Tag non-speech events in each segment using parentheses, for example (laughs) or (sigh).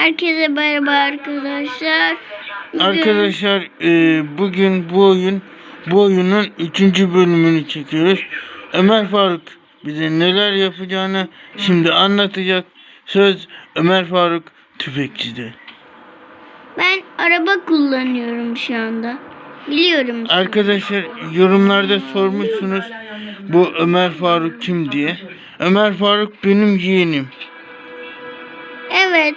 Herkese merhaba arkadaşlar. Bugün- Arkadaşlar e, bugün bu oyun bu oyunun 3. bölümünü çekiyoruz. Ömer Faruk bize neler yapacağını şimdi anlatacak. Söz Ömer Faruk tüfekçide. ben araba kullanıyorum şu anda. Biliyorum. Arkadaşlar yorumlarda sormuşsunuz bu Ömer Faruk kim diye. Ömer Faruk benim yeğenim. Evet.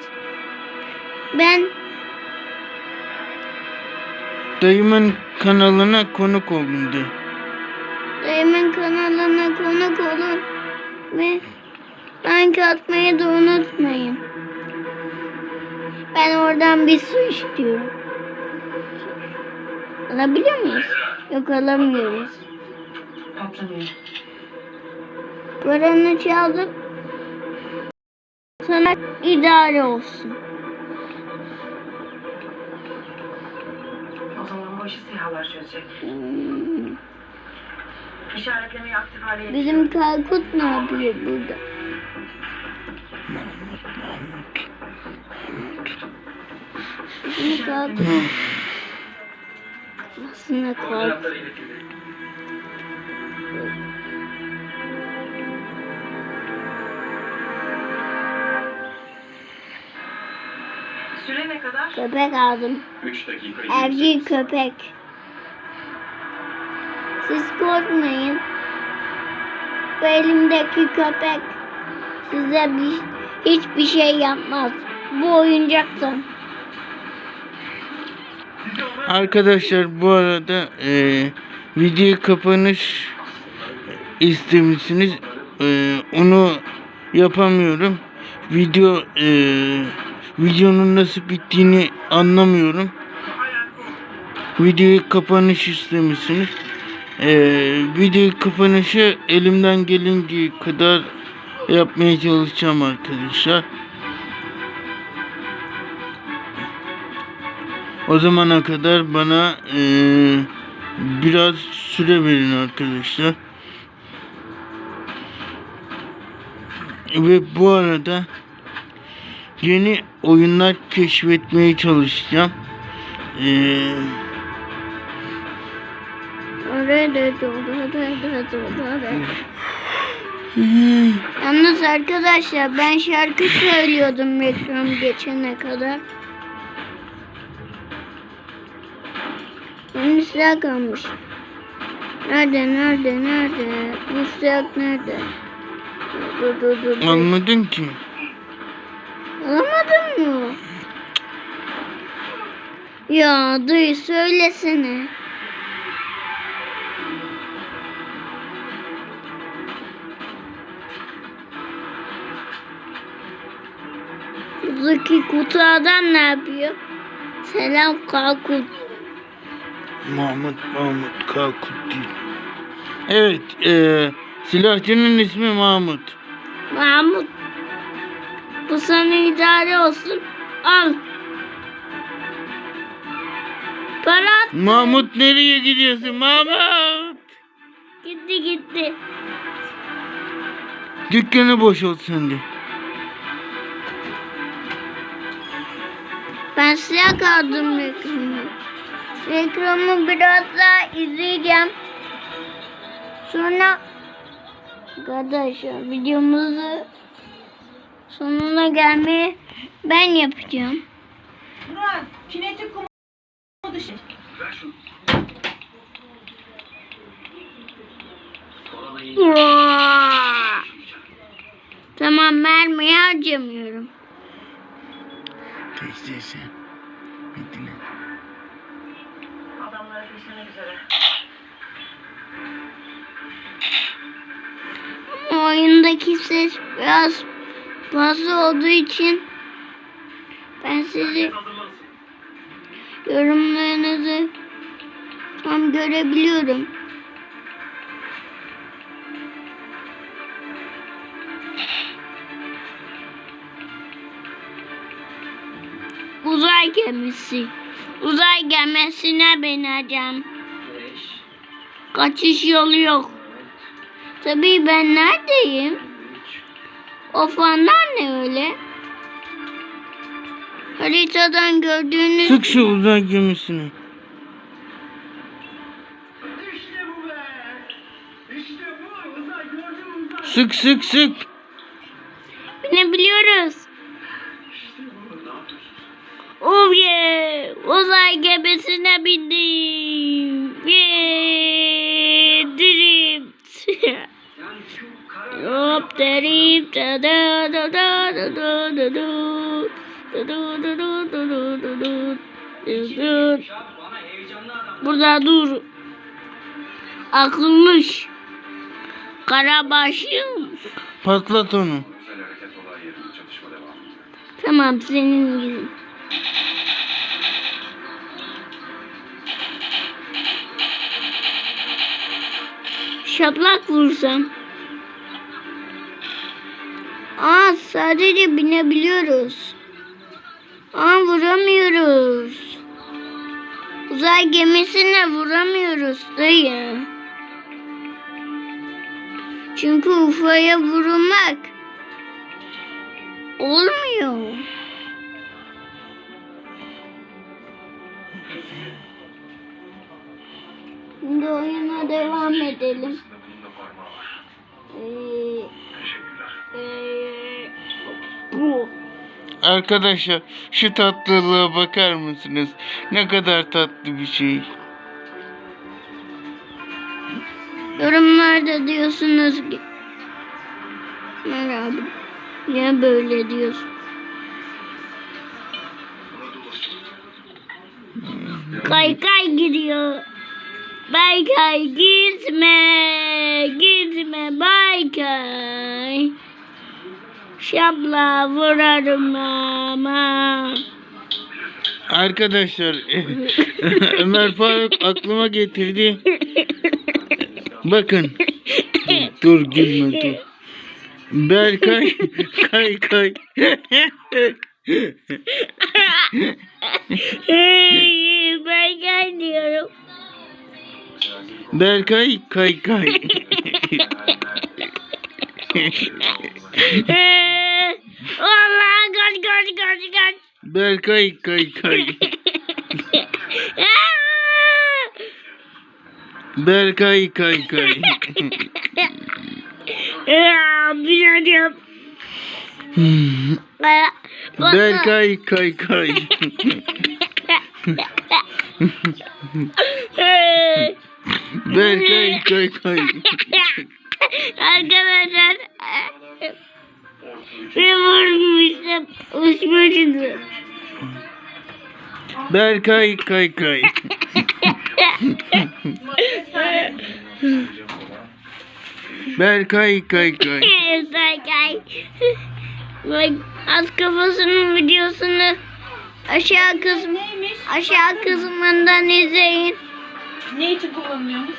Ben Dayımın kanalına konuk oldum de. dayımın kanalına konuk olun ve like atmayı da unutmayın. Ben oradan bir su istiyorum. Alabiliyor muyuz? Yok alamıyoruz. Patlamıyor. Paranı çaldık. Sana idare olsun. İşi SİHA'lar çözecek. Hmm. İşaretlemeyi aktif hale getir. Bizim Kalkut ne yapıyor burada? Bizim Kalkut kafasına kalk. Kadar? Köpek aldım. 3 dakika Erkek köpek. Siz korkmayın. Bu elimdeki köpek size bir, hiçbir şey yapmaz. Bu oyuncaktan. Arkadaşlar bu arada e, video kapanış istemişsiniz. E, onu yapamıyorum. Video e, videonun nasıl bittiğini anlamıyorum. Video kapanış istemişsiniz. E, video kapanışı elimden gelince kadar yapmaya çalışacağım arkadaşlar. O zamana kadar bana eee, biraz süre verin arkadaşlar. Ve bu arada yeni oyunlar keşfetmeye çalışacağım. Oraya. (laughs) Yalnız arkadaşlar ben şarkı söylüyordum reklam geçene kadar. Benim silah kalmış. Nerede, nerede, nerede? Silah nerede? Dur, dur, dur, dur. anladın ki. Alamadın mı? Ya duy söylesene. Buradaki kutu adam ne yapıyor? Selam kalkut. Mahmut Mahmut Kalkut değil. Evet eee, silahçının ismi Mahmut. Mahmut. Bu sana idare olsun. Al. Para. Mahmut nereye gidiyorsun Mahmut? Gitti gitti. Dükkanı boşalt sen de. Ben silah kaldım reklamı. Reklamı biraz daha izleyeceğim. Sonra arkadaşlar videomuzu sonuna gelmeye ben yapacağım. Murat, kinetik kumu dışı. Tamam mermiyi harcamıyorum. Teyzesi. Bitti lan. Adamlar üzere. Ama oyundaki ses biraz fazla olduğu için ben sizi yorumlarınızı tam görebiliyorum. Uzay gemisi. Uzay gemisine bineceğim. Kaçış yolu yok. Tabii ben neredeyim? O fanlar ne öyle? Haritadan gördüğünüz Sık şu uzay gemisini. Sık sık sık. binebiliyoruz. Oh yeah! Uzay gemisine bindim. Yeah! Da da da da da da. Da da da da da da da da. Da da. Burada dur. Akılmış. Karabaşım. Patlat onu. Tamam senin gibi. Şaplak vursam. Aa sadece binebiliyoruz. Aa vuramıyoruz. Uzay gemisine vuramıyoruz dayı. Çünkü UFO'ya vurulmak olmuyor. Şimdi oyuna devam edelim. Arkadaşlar şu tatlılığa bakar mısınız? Ne kadar tatlı bir şey. Yorumlarda diyorsunuz ki Merhaba. Niye böyle diyorsun? Kay kay gidiyor. Bay kay gitme. Gitme bay kay. Şapla vurarım ama. Arkadaşlar (laughs) Ömer Faruk aklıma getirdi. Bakın. Dur, gülme dur. (laughs) Berkay kay kay. Hey, bay kay diyorum. Berkay kay kay. Ee, Vallahi kaç kaç kaç kaç. Berkay kay kay. Berkay kay kay. Bilmiyorum. Berkay kay kay. Berkay kay kay. Arkadaşlar bir vurmuştum uçmuştu. Berkay kay kay. Berkay (laughs) kay kay. Berkay. Bak az kafasının videosunu aşağı Neymiş? aşağı kısmından izleyin. Ne için kullanılıyormuş?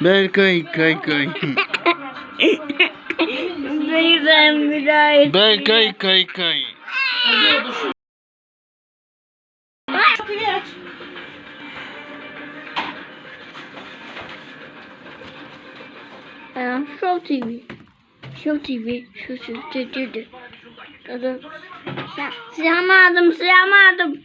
Berkay kay kay. (laughs) Dayı ben müdahale. Berkay kay kay. Kapıyı aç. Ee, Show TV. Show TV. Şu şu şu. şu. Silahımı aldım, silahımı aldım.